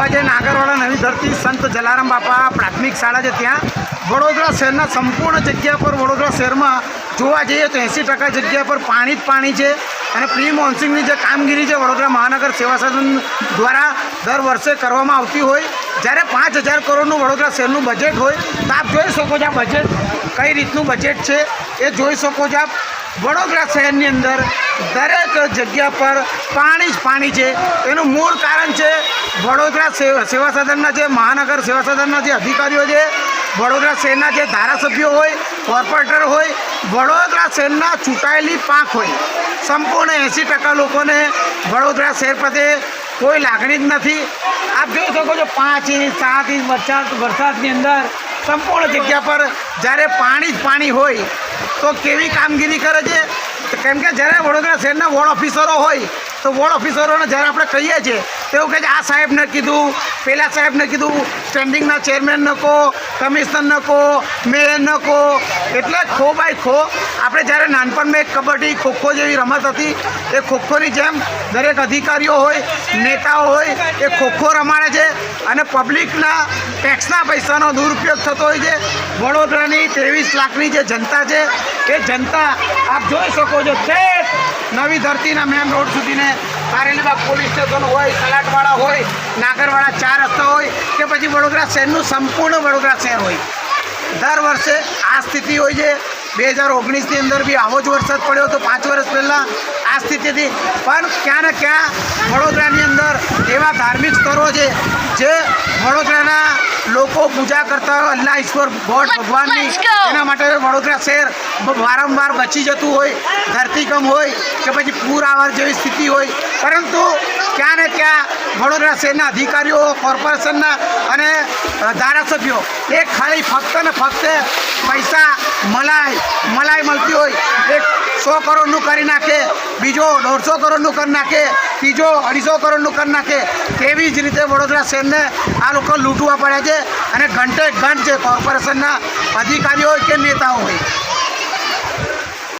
જોવા જે નાગરવાડા નવી ધરતી સંત જલારામ બાપા પ્રાથમિક શાળા છે ત્યાં. વડોદરા શહેરના સંપૂર્ણ જગ્યા પર વડોદરા શહેરમાં જોવા જઈએ તો એંસી ટકા જગ્યા પર પાણી જ પાણી છે અને પ્રી મોન્સિંગની જે કામગીરી છે વડોદરા મહાનગર સેવા સદન દ્વારા દર વર્ષે કરવામાં આવતી હોય. જ્યારે પાંચ હજાર કરોડનું વડોદરા શહેરનું બજેટ હોય, તો આપ જોઈ શકો છો આ બજેટ કઈ રીતનું બજેટ છે. એ જોઈ શકો છો આપ. વડોદરા શહેરની અંદર દરેક જગ્યા પર પાણી જ પાણી છે. એનું મૂળ કારણ છે વડોદરા સેવા સદનના જે મહાનગર સેવા સદનના જે અધિકારીઓ છે, વડોદરા શહેરના જે ધારાસભ્યો હોય, કોર્પોરેટર હોય, વડોદરા શહેરના ચૂંટાયેલી પાંખ હોય. સંપૂર્ણ એંસી ટકા લોકોને વડોદરા શહેર પ્રત્યે કોઈ લાગણી જ નથી. આપ જોઈ શકો છો પાંચ ઇંચ, સાત ઇંચ વરસાદ, વરસાદની અંદર સંપૂર્ણ જગ્યા પર જ્યારે પાણી જ પાણી હોય, તો કેવી કામગીરી કરે છે? કેમ કે જ્યારે વડોદરા શહેરના વોર્ડ ઓફિસરો હોય, તો વોર્ડ ઓફિસરોને જ્યારે આપણે કહીએ છીએ, તો એવું કહે આ સાહેબને કીધું, પેલા સાહેબને કીધું, સ્ટેન્ડિંગના ચેરમેનને કહો કમિશનરને કહો મેયરને કહો એટલે ખો બાય ખો, આપણે જ્યારે નાનપણમાં એક કબડ્ડી, ખોખો જેવી રમત હતી, એ ખોખોની જેમ દરેક અધિકારીઓ હોય, નેતાઓ હોય, એ ખોખો રમાડે છે અને પબ્લિકના ટેક્સના પૈસાનો દુરુપયોગ થતો હોય છે. વડોદરાની ત્રેવીસ લાખની જે જનતા છે, એ જનતા આપ જોઈ શકો છો તે નવી ધરતીના મેન રોડ સુધીને કારેલીબાગ પોલીસ સ્ટેશન હોય, સલાટવાળા હોય નાગરવાળા ચાર રસ્તા હોય કે પછી વડોદરા શહેરનું સંપૂર્ણ વડોદરા શહેર હોય. દર વર્ષે આ સ્થિતિ હોય છે. બે હજાર ઓગણીસની અંદર બી આવો જ વરસાદ પડ્યો હતો પાંચ વર્ષ પહેલાં આ સ્થિતિ હતી પણ ક્યાં ને ક્યાં વડોદરાની અંદર એવા ધાર્મિક સ્થળો છે જે વડોદરાના લોકો પૂજા કરતા હોય અલ્લાહ ઈશ્વર ગોડ ભગવાનની. એના માટે વડોદરા શહેર વારંવાર બચી જતું હોય ધરતીકમ હોય કે પછી પૂર આવવા જેવી સ્થિતિ હોય. પરંતુ ક્યાં ને ક્યાં વડોદરા શહેરના અધિકારીઓ કોર્પોરેશનના અને ધારાસભ્યો એ ખાલી ફક્ત ને ફક્ત પૈસા મલાઈ મલાઈ મળતી હોય. એક સો કરોડનું કરી નાખે, બીજો દોઢસો કરોડનું કરી નાખે, ત્રીજો અઢીસો કરોડનું કરી નાખે. તેવી જ રીતે વડોદરા શહેરને આ લોકો લૂંટવા પડ્યા છે અને ઘંટે ઘંટ છે કોર્પોરેશનના અધિકારીઓ કે નેતાઓ હોય.